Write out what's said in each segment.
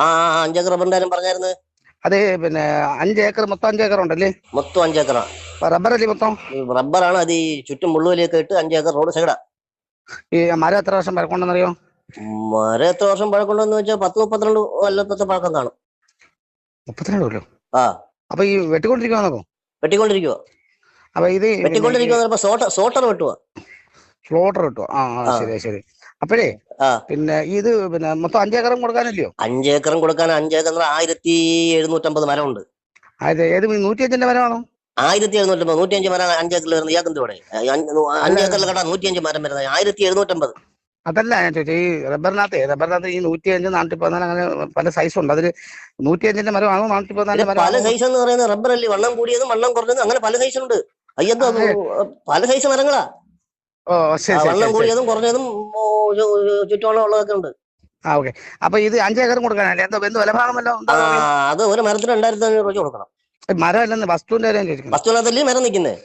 ആ അഞ്ചേക്കർ റബ്ബറിന്റെ കാര്യം പറഞ്ഞായിരുന്നു? അത് പിന്നെ അഞ്ച് ഏക്കർ മൊത്തം അഞ്ച് ഏക്കർ ഉണ്ടല്ലേ മൊത്തം അഞ്ചേക്കറാ. റബ്ബർ അല്ലേ മൊത്തം? റബ്ബറാണ് അത് ഈ ചുറ്റും മുള്ളുവലിയൊക്കെ ഇട്ട് അഞ്ചേക്കർ റോഡ് സൈഡാ. ഈ മരം എത്ര വർഷം പഴക്കമുണ്ടെന്നറിയോ? മരം എത്ര വർഷം പഴക്കമുണ്ടെന്ന് വെച്ചാൽ പത്ത് മുപ്പത്തിരണ്ട് കൊല്ലത്തെ പഴക്കം കാണും. മുപ്പത്തിരണ്ട് കൊല്ലോ? ആ. അപ്പൊ ഈ വെട്ടിക്കൊണ്ടിരിക്കുവാന്നോ വെട്ടിക്കൊണ്ടിരിക്കുക അപ്പൊ ഇത് വെട്ടിക്കൊണ്ടിരിക്കുക സോട്ടർ വെട്ടുവാ. ഫ്ലോട്ടർ ആ, ആ. ശരി ശരി. അപ്പോഴേ. പിന്നെ ഇത് പിന്നെ മൊത്തം അഞ്ചേക്കറും കൊടുക്കാനല്ലയോ? അഞ്ചേക്കറും കൊടുക്കാൻ അഞ്ചേക്കർ ആയിരത്തി എഴുന്നൂറ്റമ്പത് മരമുണ്ട്. അതെ ഏത് നൂറ്റി അഞ്ചിന്റെ മരമാണോ? ആയിരത്തി എഴുന്നൂറ്റമ്പത് നൂറ്റിയഞ്ച് മരം അഞ്ചേക്കറിൽ വരുന്നത്. ഇയാൾക്ക് ഇവിടെ അഞ്ചേക്കറിൽ കേട്ടാ നൂറ്റിയഞ്ച് മരം വരുന്നത്. ആയിരത്തി എഴുന്നൂറ്റമ്പത്. അതല്ല ഞാൻ ചോദിച്ചത് ഈ റബ്ബറിനകത്ത് റബ്ബറിനകത്ത് ഈ നൂറ്റി അഞ്ച് നാനൂറ്റി പതിനാല് അങ്ങനെ പല സൈസ് ഉണ്ട്. അതിൽ നൂറ്റി അഞ്ചിന്റെ മരമാണോ നാനൂറ്റി പതിനാല് മരം പല സൈസ് എന്ന് പറയുന്നത് റബ്ബർ അല്ലേ വണ്ണം കൂടിയതും വണ്ണം കുറഞ്ഞതും അങ്ങനെ പല സൈസ് ഉണ്ട്. അയ്യോ പല സൈസ് മരങ്ങളാ. ഓ ശരി ശരി കൂടിയതും കുറഞ്ഞതും ഓ, ചു- ചു- ചുറ്റോളം ഉള്ളതൊക്കെ ഉണ്ട്. ആ ഓക്കെ. അപ്പൊ ഇത് അഞ്ചേക്കറും കൊടുക്കാനല്ലേ? എന്തോ എന്ത് വിലഭാഗം വല്ലോ ആ അത് ഒരു മരത്തിന് രണ്ടായിരത്തി അഞ്ഞൂറ് രൂപ കൊടുക്കണം. മരം അല്ലെന്ന് വസ്തുവിന്റെ കാര്യം വസ്തുവിനകത്തല്ലേ മരം നിൽക്കുന്നത്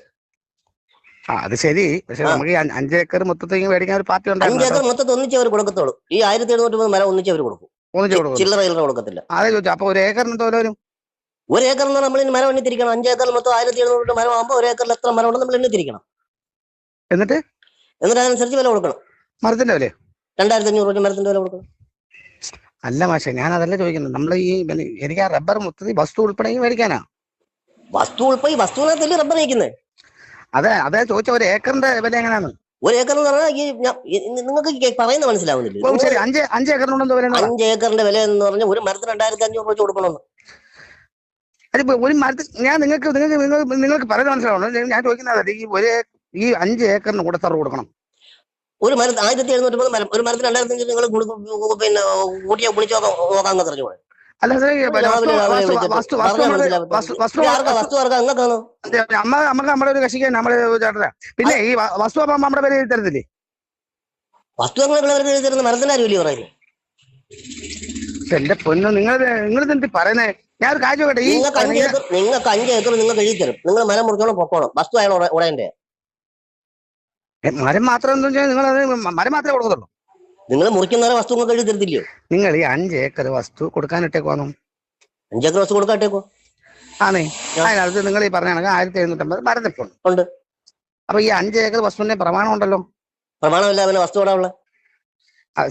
ആ അത് ശരി. പക്ഷെ നമുക്ക് ഈ അഞ്ച് അഞ്ച് ഏക്കർ മൊത്തത്തിൽ മേടിക്കാൻ ഒരു പാർട്ടി ഉണ്ടായിരുന്നു അഞ്ചേക്കർ മൊത്തത്തിൽ ഒന്നിച്ച് അവർ കൊടുക്കത്തുള്ളൂ. ഈ ആയിരത്തി എഴുന്നൂറ്റി മരം ഒന്നിച്ച് അവർ കൊടുക്കും. ഒന്നിച്ച് കൊടുക്കും ചില്ലറ ചില്ലറ കൊടുക്കത്തില്ല. അതെ ചോദിച്ചു. അപ്പൊ ഒരു ഏക്കറിന് എന്തോ വരും? ഒരു ഏക്കർ നമ്മൾ നമ്മൾ മരം എണ്ണിത്തിരിക്കണം. അഞ്ചേക്കർ മൊത്തം ആയിരത്തി എഴുന്നൂറ് മരം ആകുമ്പോൾ ഒരു ഏക്കറിൽ എത്ര മരം ഉണ്ടെന്ന് നമ്മൾ എണ്ണി തിരിക്കണം എന്നിട്ട്? എന്നിട്ട് അതനുസരിച്ച് വില കൊടുക്കണം. മരത്തിന്റെ വില രണ്ടായിരത്തി അഞ്ഞൂറ് രൂപ മരത്തിന്റെ വില കൊടുക്കണം. അല്ല മാഷെ ഞാൻ അതല്ല ചോദിക്കുന്നത്. നമ്മൾ ഈ എനിക്ക് ആ റബ്ബർ മൊത്തത്തിൽ വസ്തു ഉൾപ്പെടെ മേടിക്കാനാ? വസ്തു ഉൾപ്പെടെ വസ്തുവിനകത്തല്ലേ റബ്ബർ മേടിക്കുന്നത് അതെ അതെ ചോദിച്ച ഒരു ഏക്കറിന്റെ വില എങ്ങനെയാണ്? ഒരു ഏക്കർ എന്ന് പറഞ്ഞാൽ ഈ നിങ്ങൾക്ക് പറയുന്നത് മനസ്സിലാവുന്നില്ല? ശരി അഞ്ച് അഞ്ച് ഏക്കറിനുണ്ട് വില അഞ്ച് ഏക്കറിന്റെ വില എന്ന് പറഞ്ഞാൽ ഒരു മരത്തിന് രണ്ടായിരത്തി അഞ്ഞൂറ് രൂപ കൊടുക്കണമെന്ന്. അതിപ്പോ ഒരു മരത്തിൽ ഞാൻ നിങ്ങൾക്ക് നിങ്ങൾക്ക് നിങ്ങൾക്ക് നിങ്ങൾക്ക് പറയുന്നത് മനസ്സിലാവണം ഞാൻ ചോദിക്കുന്നത് ഈ ഒരു ഈ അഞ്ച് ഏക്കറിന് കൂടെ സാർ കൊടുക്കണം. ഒരു മരത്തിന് ആയിരത്തി എഴുന്നൂറ്റി മരം ഒരു മരത്തിന് രണ്ടായിരത്തി അഞ്ഞൂറ് നിങ്ങൾ പിന്നെ കൂട്ടിയോ കുളിച്ചോ നോക്കാൻ പറഞ്ഞു അല്ല അമ്മ നമുക്ക് നമ്മുടെ ഒരു നമ്മുടെ ചേട്ടനാ. പിന്നെ ഈ വസ്തു നമ്മുടെ പേര് എഴുതി തരത്തില്ലേ വസ്തു എഴുതി തരുന്ന പറയുന്നത് എന്റെ പൊന്നു നിങ്ങൾ നിങ്ങൾ എന്ത് പറയുന്നേ? ഞാൻ ഒരു കാര്യം നിങ്ങൾക്ക് അഞ്ച് ഏക്കർ നിങ്ങൾക്ക് അഞ്ച് ഏക്കർ നിങ്ങൾക്ക് എഴുതി തരും നിങ്ങൾ മരം മുറിച്ചോണം പൊക്കോണം വസ്തു അയാൾ ഉടയന്റെ മരം മാത്രം എന്താ വെച്ചാൽ നിങ്ങൾ അത് മരം മാത്രമേ കൊടുക്കത്തുള്ളൂ. നിങ്ങൾ മുറിക്കുന്ന വസ്തു എഴുതി തരത്തില്ലയോ? നിങ്ങൾ ഈ അഞ്ച് ഏക്കർ വസ്തു കൊടുക്കാനിട്ടേക്കുവാന്നു അഞ്ചേക്കർ വസ്തു കൊടുക്കാട്ടേക്കോ ആണേ. അതിനകത്ത് നിങ്ങൾ ഈ പറഞ്ഞ കണക്ക് ആയിരത്തി എഴുന്നൂറ്റമ്പത് മരം ഉണ്ട്. അപ്പൊ ഈ അഞ്ച് ഏക്കർ വസ്തുവിന്റെ പ്രമാണം ഉണ്ടല്ലോ. പ്രമാണമില്ല അവന് വസ്തു ഉള്ള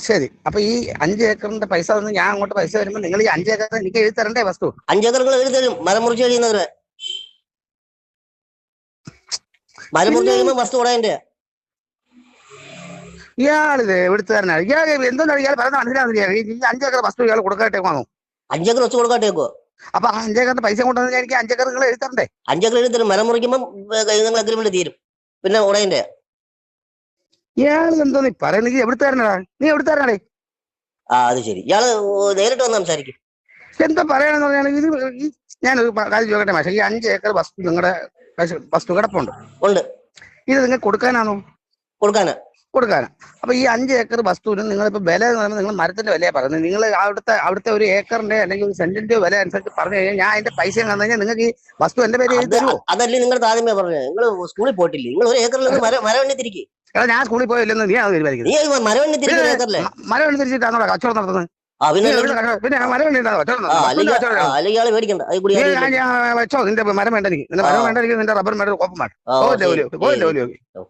ശരി. അപ്പൊ ഈ അഞ്ച് ഏക്കറിന്റെ പൈസ തന്ന് ഞാൻ അങ്ങോട്ട് പൈസ വരുമ്പോൾ നിങ്ങൾ ഈ അഞ്ച് ഏക്കർ എനിക്ക് എഴുതി തരണ്ടേ വസ്തു? അഞ്ചേക്കർ നിങ്ങൾ എഴുതി തരും. മരം മുറിച്ച് കഴിയുന്നവരെ. മരം മുറിച്ച് കഴിയുമ്പോൾ വസ്തു ഉടയന്റെ ഇയാളിത് എവിടുത്തുകാരനാണ് ഇയാൾ എന്തെന്നാണ് ഇയാൾ പറഞ്ഞ മനസ്സിലാവുന്നില്ല. ഈ അഞ്ചേക്കർ വസ്തു ഇയാൾ കൊടുക്കാട്ടേക്കുവാണോ അഞ്ചേക്കർ വസ്തു കൊടുക്കാട്ടേക്കോ അപ്പൊ ആ അഞ്ച് ഏക്കറിന്റെ പൈസ കൊണ്ടുവന്നാൽ എനിക്ക് അഞ്ചേക്കർ നിങ്ങൾ എഴുതണ്ടേ അഞ്ചേക്കർ എഴുതി മരം മുറിക്കുമ്പോൾ നിങ്ങൾ അഗ്രിമെന്റ് തീരും. പിന്നെ ഉടയന്റെ. ഇയാൾ എന്തോ നീ പറയുന്നത്? എവിടുത്തുകാരനാ? നീ എവിടുത്തുകാരനാടേ? ആ അത് ശരി. ഇയാൾ നേരിട്ട് വന്ന് സംസാരിക്കും. എന്താ പറയാനെന്ന് പറഞ്ഞാൽ ഇത് ഈ ഞാനൊരു കാര്യം ചോദിക്കട്ടെ മാഷെ. ഈ അഞ്ച് ഏക്കർ വസ്തു നിങ്ങളുടെ വസ്തു കിടപ്പുണ്ട്. ഉണ്ട്. ഇത് നിങ്ങൾ കൊടുക്കാനാണോ? കൊടുക്കാന്. കൊടുക്കാനാ അപ്പൊ ഈ അഞ്ച് ഏക്കർ വസ്തുവിന് നിങ്ങളിപ്പോ വില എന്ന് പറയുമ്പോൾ നിങ്ങൾ മരത്തിന്റെ വിലയാണ് പറയുന്നത് നിങ്ങൾ അവിടുത്തെ അവിടുത്തെ ഒരു ഏക്കറിന്റെ അല്ലെങ്കിൽ ഒരു സെന്റിന്റെ വില അനുസരിച്ച് പറഞ്ഞു കഴിഞ്ഞാൽ ഞാൻ അതിന്റെ പൈസ തന്നു കഴിഞ്ഞാൽ നിങ്ങൾക്ക് ഈ വസ്തു എന്റെ പേര് എഴുതി തരുമോ അതല്ലേ നിങ്ങൾ ആദ്യമേ പറഞ്ഞത് നിങ്ങൾ സ്കൂളിൽ പോയിട്ടില്ല നിങ്ങൾ ഒരു ഏക്കറിൽ നിന്ന് മരം മരം എണ്ണി എടാ ഞാൻ സ്കൂളിൽ പോയില്ലെന്ന് നീ അത് തീരുമാനിക്കുന്നത് മരവണ്ണി തിരിച്ചിട്ടാണോ കച്ചവടം നടത്തുന്നത് പിന്നെ മരം ഞാൻ- വെച്ചോ നിന്റെ മരം വേണ്ട എനിക്ക് നിന്റെ വേണ്ട റബ്ബർ മേട കോപ്പം വേണ്ട ആ, ഓ. ജോലി ഓ ജോലി ഓ.